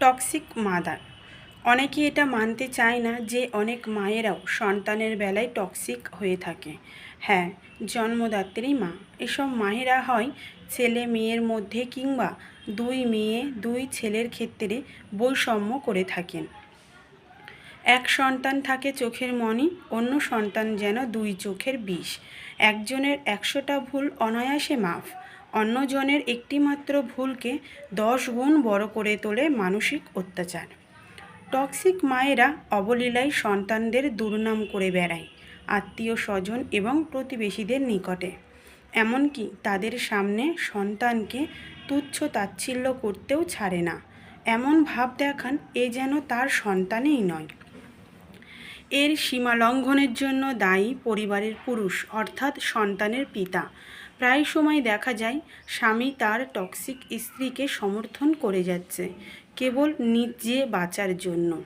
Toxic mother অনেকে এটা মানতে চায় না যে অনেক মায়েরাও সন্তানের বেলায় টক্সিক হয়ে থাকে। হ্যাঁ জন্মদাত্রী মা। এসব মায়েরা হয় ছেলে মেয়ের মধ্যে কিংবা দুই মেয়ে, দুই ছেলের ক্ষেত্রে বৈষম্য করে থাকেন। এক সন্তান থাকে চোখের মণি অন্য সন্তান যেন দুই চোখের বিষ। একজনের একশোটা ভুল অনায়াসে মাফ। অন্যজনের একটিমাত্র ভুলকে দশ গুণ বড় করে তোলে মানসিক অত্যাচার। টক্সিক মায়েরা অবলীলায় সন্তানদের দুর্নাম করে বেড়ায়, আত্মীয় স্বজন এবং প্রতিবেশীদের নিকটে। এমনকি তাদের সামনে সন্তানকে তুচ্ছ তাচ্ছিল্য করতেও ছাড়ে না। এমন ভাব দেখান এ যেন তার সন্তানেই নয়। এর সীমা লঙ্ঘনের জন্য দায়ী পরিবারের পুরুষ, অর্থাৎ সন্তানের পিতা। প্রায় সময় দেখা যায়, স্বামী তার টক্সিক স্ত্রীকে সমর্থন করে যাচ্ছে, কেবল নিজে বাঁচার জন্য।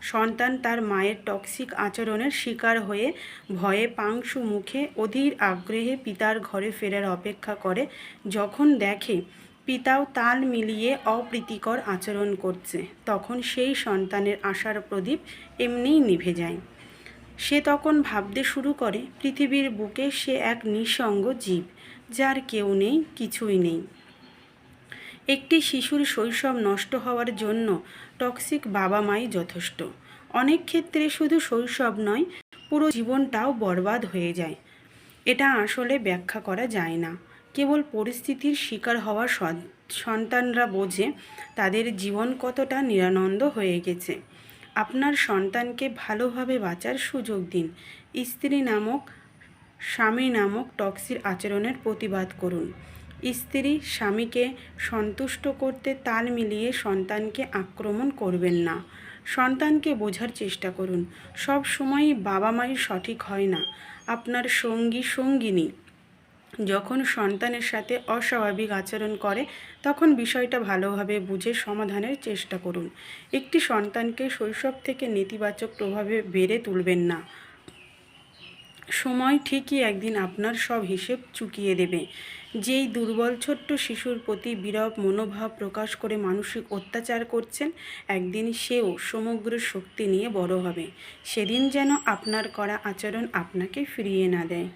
সন্তান তার মায়ের টক্সিক আচরণের শিকার হয়ে ভয়ে পাংশু মুখে অধীর আগ্রহে পিতার ঘরে ফেরার অপেক্ষা করে, যখন দেখে পিতাও তাল মিলিয়ে অপ্রীতিকর আচরণ করছে, তখন সেই সন্তানের আশার প্রদীপ এমনিই নিভে যায়। সে তখন ভাবতে শুরু করে, পৃথিবীর বুকে সে এক নিঃসঙ্গ জীব, যার কেউ নেই, কিছুই নেই। একটি শিশুর শৈশব নষ্ট হওয়ার জন্য টক্সিক বাবা মাই যথেষ্ট। অনেক ক্ষেত্রে শুধু শৈশব নয়, পুরো জীবনটাও বরবাদ হয়ে যায়। এটা আসলে ব্যাখ্যা করা যায় না। কেবল পরিস্থিতির শিকার হওয়া সন্তানরা বোঝে, তাদের জীবন কতটা নিরানন্দ হয়ে গেছে। আপনার সন্তানকে ভালোভাবে বাঁচার সুযোগ দিন। স্ত্রী নামক, স্বামী নামক টক্সির আচরণের প্রতিবাদ করুন। স্ত্রী স্বামীকে সন্তুষ্ট করতে তাল মিলিয়ে সন্তানকে আক্রমণ করবেন না। সন্তানকে বোঝার চেষ্টা করুন। সব সময়ই বাবা মাই সঠিক হয় না। আপনার সঙ্গী সঙ্গিনী যখন সন্তানের সাথে অস্বাভাবিক আচরণ করে, তখন বিষয়টা ভালোভাবে বুঝে সমাধানের চেষ্টা করুন। একটি সন্তানকে শৈশব থেকে নেতিবাচক প্রভাবে বেড়ে তুলবেন না। সময় ঠিকই একদিন আপনার সব হিসেব চুকিয়ে দেবে। যেই দুর্বল ছোট্ট শিশুর প্রতি বিরব মনোভাব প্রকাশ করে মানসিক অত্যাচার করছেন, একদিন সেও সমগ্র শক্তি নিয়ে বড় হবে। সেদিন যেন আপনার করা আচরণ আপনাকে ফিরিয়ে না দেয়।